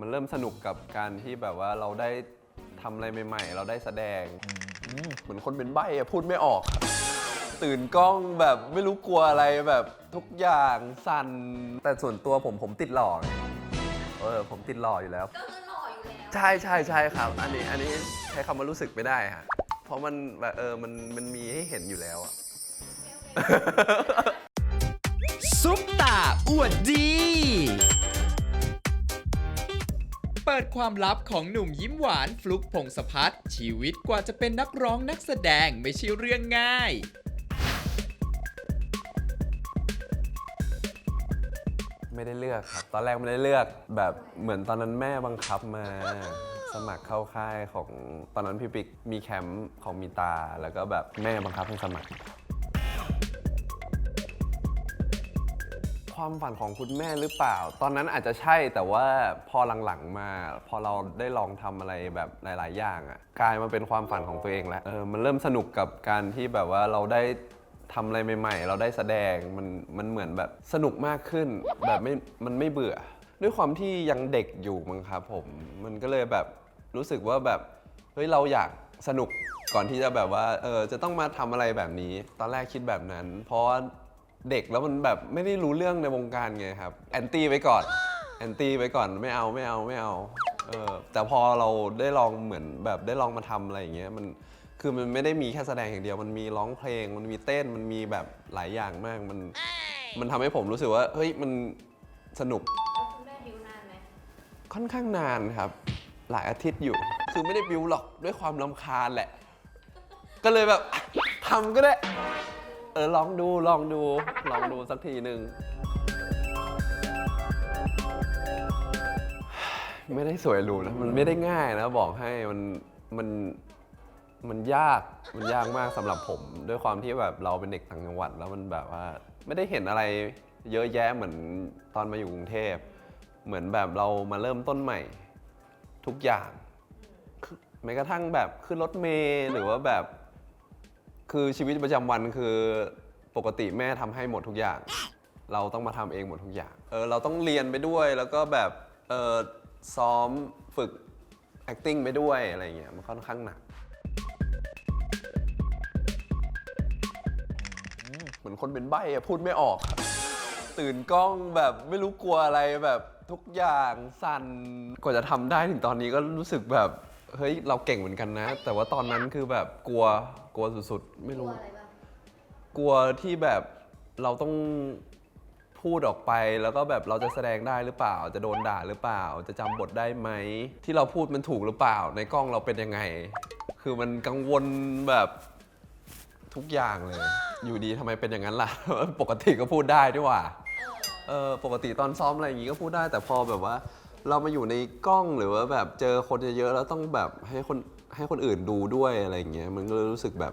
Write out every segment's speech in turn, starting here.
มันเริ่มสนุกกับการที่แบบว่าเราได้ทำอะไรใหม่ๆ เราได้แสดงเหมือนคนเป็นใบ้อะพูดไม่ออกอะตื่นกล้องแบบไม่รู้กลัวอะไรแบบทุกอย่างสั่นแต่ส่วนตัวผมผมติดหล่อไงเออผมติดหล่ออยู่แล้ว ก็คือหล่ออยู่แล้ว ใช่ใช่ใช่ครับ อันนี้อันนี้ใช้คำว่ารู้สึกไม่ได้ฮะเพราะมันแบบเออมันมันมีให้เห็นอยู่แล้วอะ ซุปตาอวดดี ดความลับของหนุ่มยิ้มหวานฟลุกพงศพัฒน์ชีวิตกว่าจะเป็นนักร้องนักแสดงไม่ใช่เรื่องง่าย ไม่ได้เลือกครับ ตอนแรกไม่ได้เลือกแบบเหมือนตอนนั้นแม่บังคับมา สมัครเข้าค่ายของตอนนั้นพี่ปิ๊กมีแคมป์ของมีตา แล้วก็แบบแม่บังคับให้สมัคร ความฝันของคุณแม่หรือเปล่า ตอนนั้นอาจจะใช่แต่ว่าพอหลังๆมา พอเราได้ลองทำอะไรแบบหลาย ๆ อย่างอะกลายมาเป็นความฝันของตัวเองแล้วเออมันเริ่มสนุกกับการที่แบบว่าเราได้ทำอะไรใหม่ ๆ เราได้แสดงมันมันเหมือนแบบสนุกมากขึ้น แบบไม่มันไม่เบื่อ ด้วยความที่ยังเด็กอยู่มั้งครับผมมันก็เลยแบบรู้สึกว่าแบบเฮ้ยเราอยากสนุกก่อนที่จะแบบว่าเออจะต้องมาทำอะไรแบบนี้ ตอนแรกคิดแบบนั้น เพราะว่า เด็กแล้วมันแบบไม่ได้รู้เรื่องในวงการไงครับแอนตี้ไว้ก่อนแอนตี้ไว้ก่อนไม่เอาไม่เอาไม่เอาเออแต่พอเราได้ลองเหมือนแบบได้ลองมาทำอะไรอย่างเงี้ยมันคือมันไม่ได้มีแค่แสดงอย่างเดียว มันมีร้องเพลง มันมีเต้นมันมีแบบหลายอย่างมากมัน มันทำให้ผมรู้สึกว่าเฮ้ยมันสนุก แล้วคุณแม่บิวนานไหมค่อนข้างนานครับ หลายอาทิตย์อยู่ คือไม่ได้บิวหรอกด้วยความลำคาญแหละ ก็เลยแบบอะทำก็ได้ เออลองดูลองดูลองดูสักทีหนึ่ง ไม่ได้สวยหรูนะมันไม่ได้ง่ายนะบอกให้มันมันมันยากมันยากมากสำหรับผม ด้วยความที่แบบเราเป็นเด็กต่างจังหวัด แล้วมันแบบว่า ไม่ได้เห็นอะไรเยอะแยะเหมือนตอนมาอยู่กรุงเทพ เหมือนแบบเรามาเริ่มต้นใหม่ ทุกอย่างแม้กระทั่งแบบขึ้นรถเมล์หรือว่าแบบ คือชีวิตประจำวันคือปกติแม่ทำให้หมดทุกอย่าง เราต้องมาทำเองหมดทุกอย่าง เออเราต้องเรียนไปด้วยแล้วก็แบบเออซ้อมฝึก acting ไปด้วยอะไรเงี้ยมันค่อนข้างหนัก เหมือนคนเป็นใบ้อะพูดไม่ออกตื่นกล้องแบบไม่รู้กลัวอะไรแบบทุกอย่างสั่นกว่าจะทำได้ถึงตอนนี้ก็รู้สึกแบบ เฮ้ย เราเก่งเหมือนกันนะ แต่ว่าตอนนั้นคือแบบกลัวกลัวสุดๆ ไม่กลัรู้วอะไรบ้างกลัวที่แบบเราต้องพูดออกไปแล้วก็แบบเราจะแสดงได้หรือเปล่า จะโดนด่าหรือเปล่า จะจำบทได้ไหม ที่เราพูดมันถูกหรือเปล่า ในกล้องเราเป็นยังไง คือมันกังวลแบบทุกอย่างเลย อยู่ดีทำไมเป็นอย่างนั้นล่ะ ปกติก็พูดได้ด้วยว่า เออปกติตอนซ้อมอะไรอย่างงี้ก็พูดได้แต่พอแบบว่า เรามาอยู่ในกล้องหรือว่าแบบเจอคนเยอะๆแล้วต้องแบบให้คนให้คนอื่นดูด้วยอะไรอย่างเงี้ยมันก็เลยรู้สึกแบบ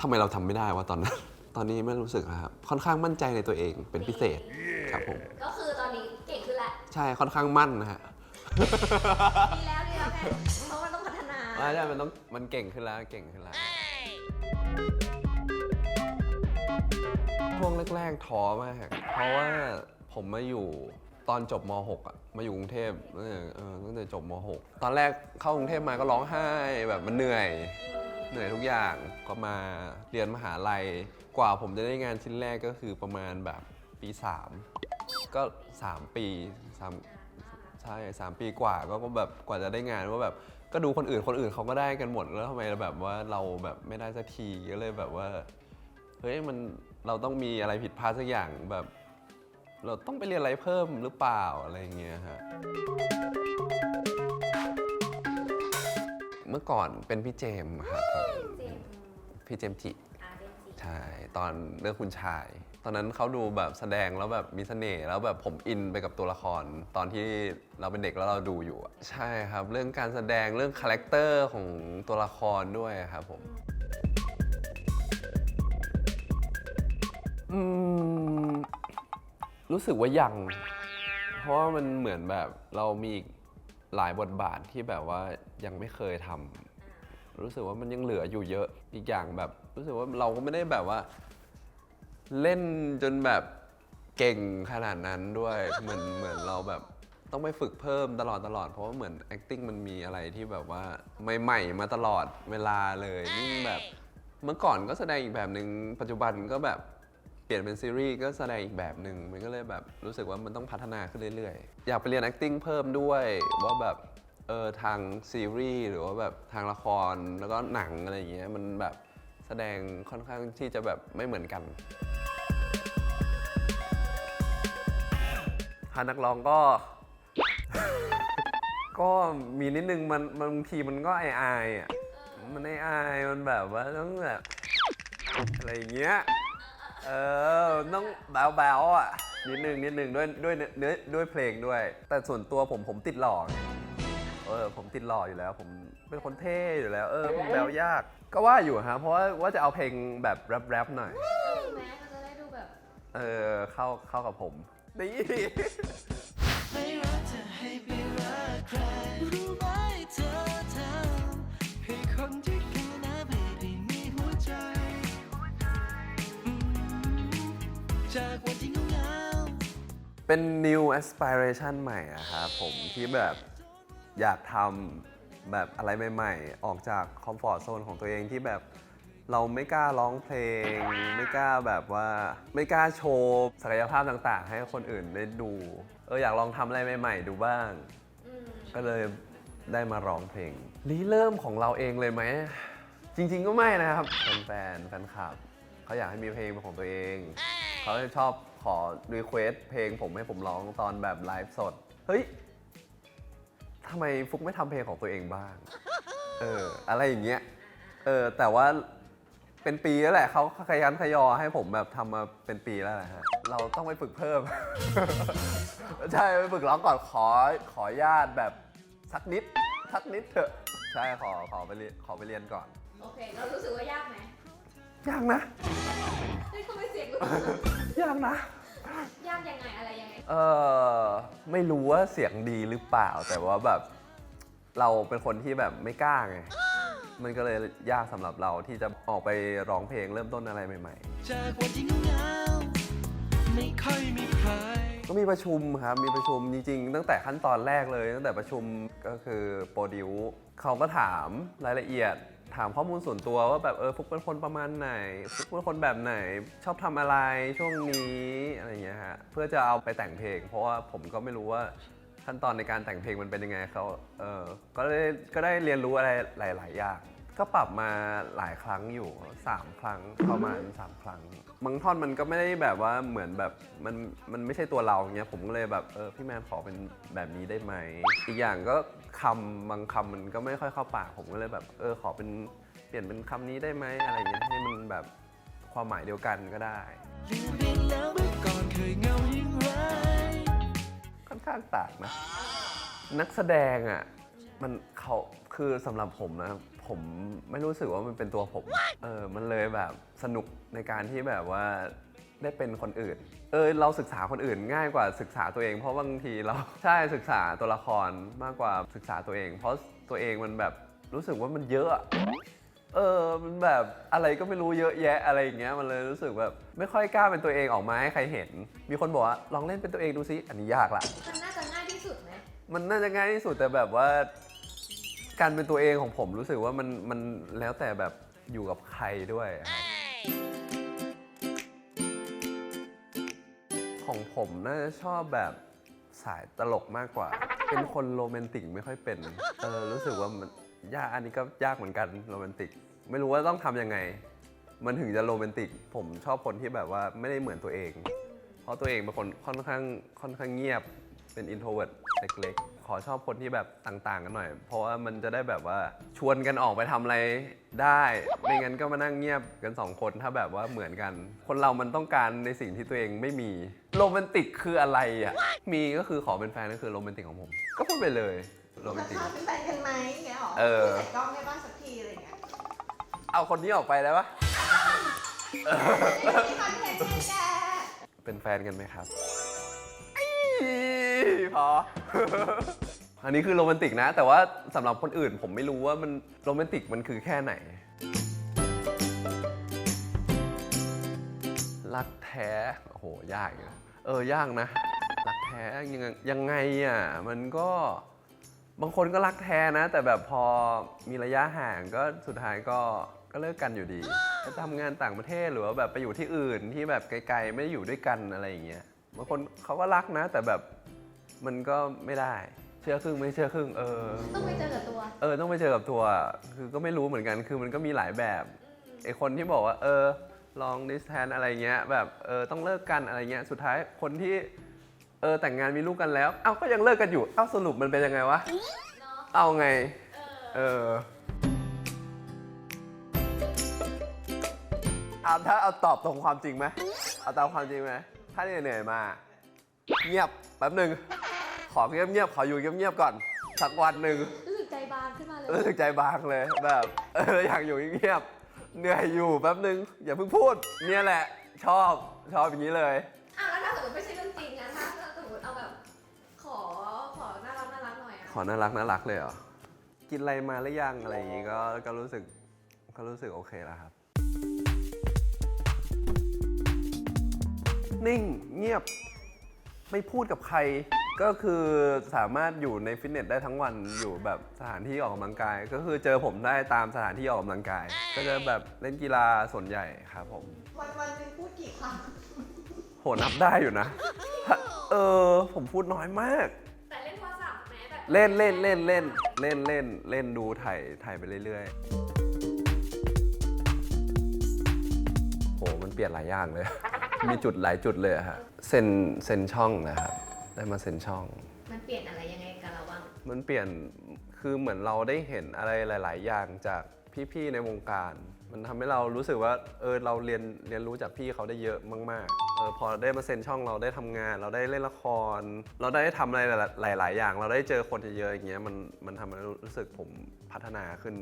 ทำไมเราทำไม่ได้วะตอนนั้น ตอนนี้ไม่รู้สึกอะครับค่อนข้างมั่นใจในตัวเองเป็นพิเศษครับผมก็คือตอนนี้เก่งขึ้นแล้วใช่ค่อนข้างมั่นนะฮะ ดีแล้วดีแล้วไงเพราะมันต้องพัฒนาอ่าใช่มันต้องมันเก่งขึ้นแล้วเก่งขึ้นแล้ว ช่วงแรก ๆ ท้อมาก เพราะว่าผมมาอยู่ ตอนจบม .6 อะมาอยู่กรุงเทพตั้งแต่เออตั้งแต่จบม .6 ตอนแรกเข้ากรุงเทพมาก็ร้องไห้แบบมันเหนื่อย เหนื่อยทุกอย่างก็มาเรียนมหาลัยกว่าผมจะได้งานชิ้นแรกก็คือประมาณแบบปี 3 ก็ 3 ปีสามใช่สามปีกว่าก็ก็แบบกว่าจะได้งานว่าแบบก็ดูคนอื่นคนอื่นเขาก็ได้กันหมดแล้วทำไมแบบว่าเราแบบไม่ได้สักทีก็เลยแบบว่าเฮ้ยมันเราต้องมีอะไรผิดพลาดสักอย่างแบบ เราต้องไปเรียนอะไรเพิ่มหรือเปล่าอะไรอย่างเงี้ยฮะเมื่อก่อนเป็นพี่เจมส์ครับผมเจมส์พี่เจมส์จิอาเจมส์จิใช่ตอนเรื่องคุณชาย ตอนนั้นเขาดูแบบแสดงแล้วแบบมีเสน่ห์แล้วแบบผมอินไปกับตัวละคร ตอนที่เราเป็นเด็กแล้วเราดูอยู่อะใช่ครับ เรื่องการแสดงเรื่องคาแรคเตอร์ของตัวละครด้วยครับผมอืม รู้สึกว่ายัง เพราะว่ามันเหมือนแบบเรามีอีกหลายบทบาทที่แบบว่ายังไม่เคยทำรู้สึกว่ามันยังเหลืออยู่เยอะอีกอย่างแบบ รู้สึกว่าเราก็ไม่ได้แบบว่า เล่นจนแบบเก่งขนาดนั้นด้วย เหมือนเหมือนเราแบบต้องไปฝึกเพิ่มตลอดตลอดเพราะว่าเหมือน acting มันมีอะไรที่แบบว่าใหม่ๆมาตลอดเวลาเลยยิ่งแบบ เมื่อก่อนก็แสดงอีกแบบหนึ่งปัจจุบันก็แบบ เปลี่ยนเป็นซีรีส์ก็แสดงอีกแบบหนึ่งมันก็เลยแบบรู้สึกว่ามันต้องพัฒนาขึ้นเรื่อยๆ อยากไปเรียน acting เพิ่มด้วยว่าแบบเออทางซีรีส์หรือว่าแบบทางละครแล้วก็หนังอะไรอย่างเงี้ยมันแบบแสดงค่อนข้างที่จะแบบไม่เหมือนกันหานักร้องก็ ก็มีนิดนึงมันบางทีมันก็อายอายอะมันอายอายมันแบบว่าต้องแบบอะไรอย่างเงี้ย เออต้องแบวๆอะนิดนึงนิดนึงด้วยด้วยเนื้อด้วยเพลงด้วย แต่ส่วนตัวผมผมติดหล่อไงเออผมติดหล่ออยู่แล้ว ผมเป็นคนเท่อยู่แล้ว เออแบวยาก ก็ว่าอยู่ฮะเพราะว่าว่าจะเอาเพลงแบบแรปๆหน่อยดีไหมมันจะได้ดูแบบ เออเข้าเข้ากับผมนี่ ไม่รักเธอให้ไปรัก เป็น new aspiration ใหม่อะครับผมที่แบบอยากทำแบบอะไรใหม่ๆ ออกจากคอมฟอร์ z โซนของตัวเองที่แบบเราไม่กล้าร้องเพลง ไม่กล้าแบบว่า ไม่กล้าโชว์ศักยภาพต่างๆ ให้คนอื่นได้ดู เอออยากลองทำอะไรใหม่ๆ ดูบ้างอืมก็เลยได้มาร้องเพลงรีเริ่มของเราเองเลยไหม จริงๆก็ไม่นะครับ แฟนๆแฟนคลับเขาอยากให้มีเพลงเป็นของตัวเอง เขาจะชอบ ขอรีเควสเพลงผมให้ผมร้องตอนแบบไลฟ์สด เฮ้ยทำไมฟุกไม่ทำเพลงของตัวเองบ้าง เออ อะไรอย่างเงี้ย เออ แต่ว่าเป็นปีแล้วแหละเขาขยันขยอให้ผมแบบทำมาเป็นปีแล้วแหละฮะ เราต้องไปฝึกเพิ่ม ใช่ไปฝึกร้องก่อนขอขอญาตแบบสักนิด สักนิดเถอะ ใช่ขอขอไปเรียนขอไปเรียนก่อน โอเค เรารู้สึกว่ายากไหมยากนะ เฮ้ยทำไมเสียงรู้ยากนะ ยากยังไงอะไรยังไง เออไม่รู้ว่าเสียงดีหรือเปล่า แต่ว่าแบบ เราเป็นคนที่แบบไม่กล้าไง มันก็เลยยากสำหรับเราที่จะออกไปร้องเพลงเริ่มต้นอะไรใหม่ จากวันที่เหงาๆไม่ค่อยมีใคร ๆ ก็มีประชุมครับ มีประชุมจริงๆ ตั้งแต่ขั้นตอนแรกเลย ตั้งแต่ประชุมก็คือโปรดิวเขาก็ถามรายละเอียด ถามข้อมูลส่วนตัวว่าแบบเออฟุกเป็นคนประมาณไหน ฟุกเป็นคนแบบไหน ชอบทำอะไรช่วงนี้อะไรเงี้ยฮะเพื่อจะเอาไปแต่งเพลง เพราะว่าผมก็ไม่รู้ว่าขั้นตอนในการแต่งเพลงมันเป็นยังไงเขาเออก็ได้ก็ได้เรียนรู้อะไรหลาย ๆ อย่างก็ปรับมาหลายครั้งอยู่ 3 ครั้งประมาณ 3 ครั้งบางท่อนมันก็ไม่ได้แบบว่าเหมือนแบบมันมันไม่ใช่ตัวเราเงี้ยผมก็เลยแบบเออพี่แมนขอเป็นแบบนี้ได้ไหม อีกอย่างก็ คำบางคำมันก็ไม่ค่อยเข้าปากผมก็เลยแบบ เออขอเป็นเปลี่ยนเป็นคำนี้ได้ไหมอะไรเงี้ยให้มันแบบความหมายเดียวกันก็ได้ ลืมไปแล้วเมื่อก่อนเคยเหงายิ่งไรค่อนข้างต่างนะ นักแสดงอะมันเขาคือสำหรับผมนะ ผมไม่รู้สึกว่ามันเป็นตัวผม เออ มันเลยแบบสนุกในการที่แบบว่า ได้เป็นคนอื่น เออเราศึกษาคนอื่นง่ายกว่าศึกษาตัวเอง เพราะบางทีเราใช่ศึกษาตัวละครมากกว่าศึกษาตัวเอง เพราะตัวเองมันแบบรู้สึกว่ามันเยอะอะเออมันแบบอะไรก็ไม่รู้เยอะแยะอะไรอย่างเงี้ยมันเลยรู้สึกแบบไม่ค่อยกล้าเป็นตัวเองออกมาให้ใครเห็น มีคนบอกว่าลองเล่นเป็นตัวเองดูซิอันนี้ยากละมันน่าจะง่ายที่สุดไหมมันน่าจะง่ายที่สุดแต่แบบว่า การเป็นตัวเองของผมรู้สึกว่ามันมันแล้วแต่แบบอยู่กับใครด้วยอะครับ ผมน่าจะชอบแบบสายตลกมากกว่า เป็นคนโรแมนติกไม่ค่อยเป็น เออรู้สึกว่ามันยากอันนี้ก็ยากเหมือนกันโรแมนติก ไม่รู้ว่าต้องทำยังไง มันถึงจะโรแมนติก ผมชอบคนที่แบบว่าไม่ได้เหมือนตัวเอง เพราะตัวเองเป็นคนค่อนข้างค่อนข้างเงียบ เป็น introvert เล็กๆ ขอชอบคนที่แบบต่างๆ กันหน่อย เพราะว่ามันจะได้แบบว่าชวนกันออกไปทำอะไรได้ ไม่งั้นก็มานั่งเงียบกันสองคนถ้าแบบว่าเหมือนกัน คนเรามันต้องการในสิ่งที่ตัวเองไม่มีโรแมนติกคืออะไรอะมีก็คือขอเป็นแฟนก็คือโรแมนติกของผม ก็พูดไปเลยโรแมนติกชอบเป็นแฟนกันไหมอย่างเงี้ยหรอเออ ใส่กล้องได้บ้างสักทีอะไรอย่างเงี้ยเอาคนนี้ออกไปได้ปะมีคอนเทนต์ให้แกเป็นแฟนกันไหมครับอี้ พอ อันนี้คือโรแมนติกนะ แต่ว่าสำหรับคนอื่นผมไม่รู้ว่ามันโรแมนติกมันคือแค่ไหน รักแท้ โอ้โห ยากอยู่นะเออ ยากนะ รักแท้ยังไงยังไงอะ มันก็บางคนก็รักแท้นะ แต่แบบพอมีระยะห่างก็สุดท้ายก็ก็เลิกกันอยู่ดีก็ทำงานต่างประเทศหรือว่าแบบไปอยู่ที่อื่นที่แบบไกลๆ ไม่ได้อยู่ด้วยกันอะไรอย่างเงี้ยบางคนเขาก็รักนะ แต่แบบ มันก็ไม่ได้ เชื่อครึ่งไม่เชื่อครึ่ง เออ ต้องไปเจอกับตัว เออต้องไปเจอกับตัว คือก็ไม่รู้เหมือนกัน คือมันก็มีหลายแบบไอคนที่บอกว่า เออ ลองดิสแทนอะไรเงี้ย แบบเออต้องเลิกกันอะไรเงี้ย สุดท้ายคนที่เออแต่งงานมีลูกกันแล้ว เอ้าก็ยังเลิกกันอยู่ เอ้าสรุปมันเป็นยังไงวะเนาะเอาไงเออเออเอาถ้าเอาตอบตรงความจริงไหมเอาตามความจริงไหมถ้าเหนื่อยๆมา เงียบแป๊บหนึ่ง ขอเงียบๆขออยู่เงียบๆก่อน สักวันหนึ่งรู้สึกใจบานขึ้นมาเลย รู้สึกใจบางเลยแบบเอออยากอยู่เงียบๆเหนื่อยอยู่แป๊บนึงอย่าเพิ่งพูด เนี่ยแหละ ชอบชอบอย่างนี้เลยอะแล้วถ้าสมมติไม่ใช่เรื่องจริงนะถ้าถ้าสมมติเอาแบบ ขอขอน่ารักน่ารักหน่อยอะขอน่ารักน่ารักเลยเหรอกินอะไรมาหรือยังอะไรอย่างงี้ก็ก็รู้สึกก็รู้สึกโอเคแล้วครับ นิ่งเงียบไม่พูดกับใคร ก็คือสามารถอยู่ในฟิตเนสได้ทั้งวันอยู่แบบสถานที่ออกกำลังกาย ก็คือเจอผมได้ตามสถานที่ออกกำลังกาย ก็จะแบบเล่นกีฬาส่วนใหญ่ครับผม วันวันหนึงพูดกี่ครั้งโหนับได้อยู่นะ เออ ผมพูดน้อยมาก แต่เล่นโทรศัพท์แม้แบบเล่นเล่นเล่นเล่นเล่นเล่นเล่นดูถ่ายถ่ายไปเรื่อยๆโหมันเปลี่ยนหลายอย่างเลย มีจุดหลายจุดเลยอะฮะเซ็นเซ็นช่องนะครับ ได้มาเซ็นช่อง มันเปลี่ยนอะไรยังไงกับเราบ้าง มันเปลี่ยนคือเหมือนเราได้เห็นอะไรหลาย ๆ อย่างจากพี่ ๆ ในวงการ มันทำให้เรารู้สึกว่าเออเราเรียนเรียนรู้จากพี่เขาได้เยอะมากๆเออพอได้มาเซ็นช่องเราได้ทำงาน เราได้เล่นละคร เราได้ทำอะไรหลาย ๆ อย่าง เราได้เจอคนเยอะๆอย่างเงี้ยมันมันทำให้รู้สึกผมพัฒนาขึ้น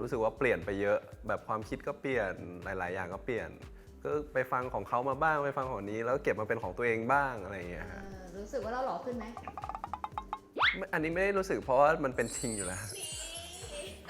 รู้สึกว่าเปลี่ยนไปเยอะแบบความคิดก็เปลี่ยนหลาย ๆ อย่างก็เปลี่ยน ก็ไปฟังของเขามาบ้างไปฟังของนี้ แล้วเก็บมาเป็นของตัวเองบ้างอะไรอย่างเงี้ยเอฮะอ รู้สึกว่าเราหล่อขึ้นไหมไม่อันนี้ไม่ได้รู้สึกเพราะว่ามันเป็นจริงอยู่แล้ว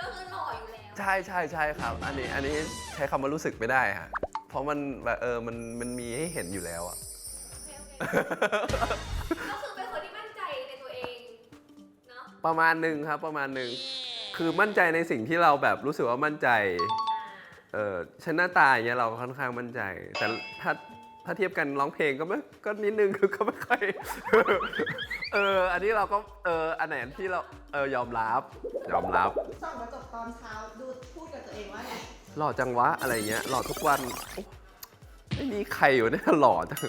ก็คือหล่ออยู่แล้ว ใช่ใช่ใช่ครับ อันนี้อันนี้ใช้คำว่ารู้สึกไม่ได้ฮะเพราะมันแบบเออมันมันมีให้เห็นอยู่แล้วอะโอเคโอเคก็คือเป็นคนที่มั่นใจในตัวเองเนาะประมาณหนึ่งครับประมาณหนึ่งคือมั่นใจในสิ่งที่เราแบบรู้สึกว่ามั่นใจเออเช่นหน้าตาอย่างเงี้ยเราก็ค่อนข้างมั่นใจ แต่ถ้า ถ้าเทียบกันร้องเพลงก็ไม่ก็นิดนึงคือก็ไม่ค่อย เออ อันนี้เราก็เอออันไหนที่เราเออยอมรับ ยอมรับส่องกระจกตอนเช้าดูพูดกับตัวเองว่าไงหล่อจังวะอะไรเงี้ยหล่อทุกวันโอ๊ะไม่มีใครอยู่เนี่ยหล่อจัง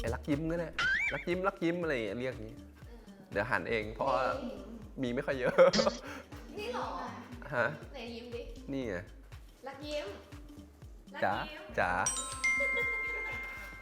ไอ้รักยิ้มก็ได้รักยิ้มรักยิ้มอะไรอย่างเงี้ยเรียกอย่างงี้ เดี๋ยวหันเอง เพราะว่ามีไม่ค่อยเยอะ นี่หล่อฮะไหนยิ้มดินี่ไง รักยิ้มรักจ๋ายิ้มจ๋า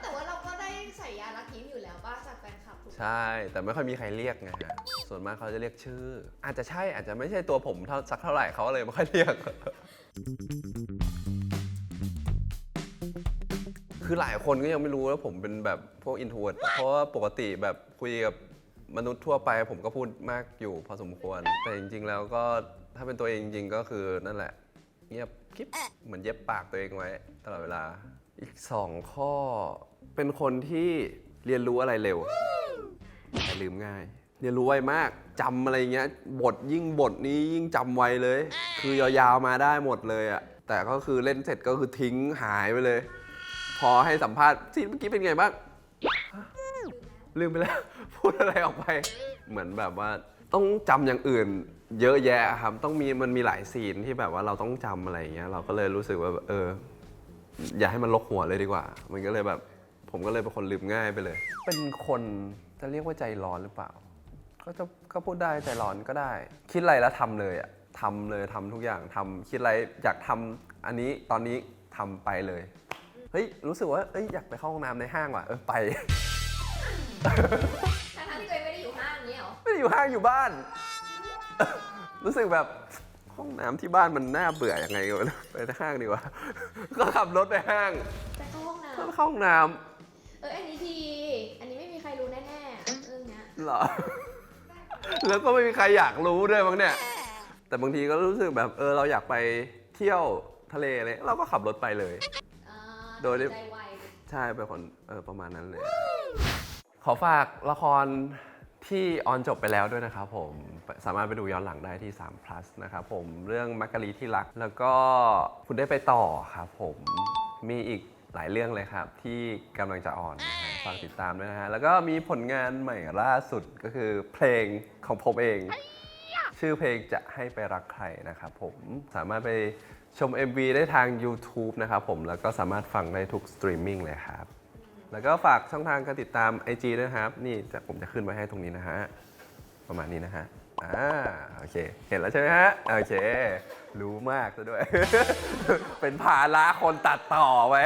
แต่ว่าเราก็ได้ใส่ยารักยิ้มอยู่แล้วป้าจากแฟนคลับถูกไหมใช่แต่ไม่ค่อยมีใครเรียกไงฮะส่วนมากเขาจะเรียกชื่อ อาจจะใช่อาจจะไม่ใช่ตัวผมเท่าสักเท่าไหร่เขาเลยไม่ค่อยเรียก คือหลายคนก็ยังไม่รู้ว่าผมเป็นแบบพวกอินโทรเวิร์ดเพราะว่าปกติแบบคุยกับมนุษย์ทั่วไป ผมก็พูดมากอยู่พอสมควร แต่จริง ๆ แล้วก็ถ้าเป็นตัวเองจริงๆก็คือนั่นแหละ เงียบคลิปเหมือนเย็บปากตัวเองไว้ตลอดเวลา อีกสองข้อ เป็นคนที่เรียนรู้อะไรเร็ว แต่ลืมง่าย เรียนรู้ไวมากจำอะไรเงี้ยบทยิ่งบทนี้ยิ่งจำไวเลย คือยาวๆมาได้หมดเลยอะแต่ก็คือเล่นเสร็จก็คือทิ้งหายไปเลย พอให้สัมภาษณ์ที่เมื่อกี้เป็นไงบ้างฮะลืมไปแล้ว พูดอะไรออกไป เหมือนแบบว่าต้องจำอย่างอื่น เยอะแยะครับต้องมีมันมีหลายซีนที่แบบว่าเราต้องจำอะไรอย่างเงี้ยเราก็เลยรู้สึกว่าแบบเออ อย่าให้มันลกหัวเลยดีกว่า มันก็เลยแบบ ผมก็เลยเป็นคนลืมง่ายไปเลย เป็นคนจะเรียกว่าใจร้อนหรือเปล่า ก็จะก็พูดได้ใจร้อนก็ได้ คิดอะไรแล้วทำเลยอะทำเลยทำทุกอย่างทำคิดอะไรอยากทำอันนี้ตอนนี้ทำไปเลย เฮ้ยรู้สึกว่าเอ้ยอยากไปเข้าห้องน้ำในห้างว่ะเออไป ทั้งๆที่ตัวเองไม่ได้อยู่ห้างนี้เหรอ ไม่ได้อยู่ห้างอยู่บ้าน รู้สึกแบบห้องน้ำที่บ้านมันน่าเบื่อยังไงวะไปห้างดีกว่า ก็ขับรถไปห้างไปเข้าห้องน้ก็เข้าห้องน้ำเอออันนี้ดี อันนี้ไม่มีใครรู้แน่ๆเรื่องเนี้ยำเหรอ แล้วก็ไม่มีใครอยากรู้ด้วยมั้งเนี่ย แต่บางทีก็รู้สึกแบบเออเราอยากไปเที่ยวทะเลเลยเราก็ขับรถไปเลย อ่าโดยที่ ใจไว ใช่เป็นคนเออประมาณนั้นเลย ขอฝากละคร ที่ออนจบไปแล้วด้วยนะครับผมสามารถไปดูย้อนหลังได้ที่ 3 plus นะครับผมเรื่องมักกะลีที่รัก แล้วก็คุณได้ไปต่อครับผมมีอีกหลายเรื่องเลยครับ ที่กำลังจะออนนะฮะฝากติดตามด้วยนะฮะ แล้วก็มีผลงานใหม่ล่าสุดก็คือเพลงของผมเอง ชื่อเพลงจะให้ไปรักใครนะครับผมสามารถไปชม MV ได้ทาง YouTube นะครับผมแล้วก็สามารถฟังได้ทุกสตรีมมิ่งเลยครับ แล้วก็ฝากช่องทางการติดตาม IG ด้วยนะครับ นี่จะผมจะขึ้นไว้ให้ตรงนี้นะฮะ ประมาณนี้นะฮะ อ่า โอเค เห็นแล้วใช่ไหมฮะ โอเค รู้มากซะด้วย เป็นภาระคนตัดต่อไว้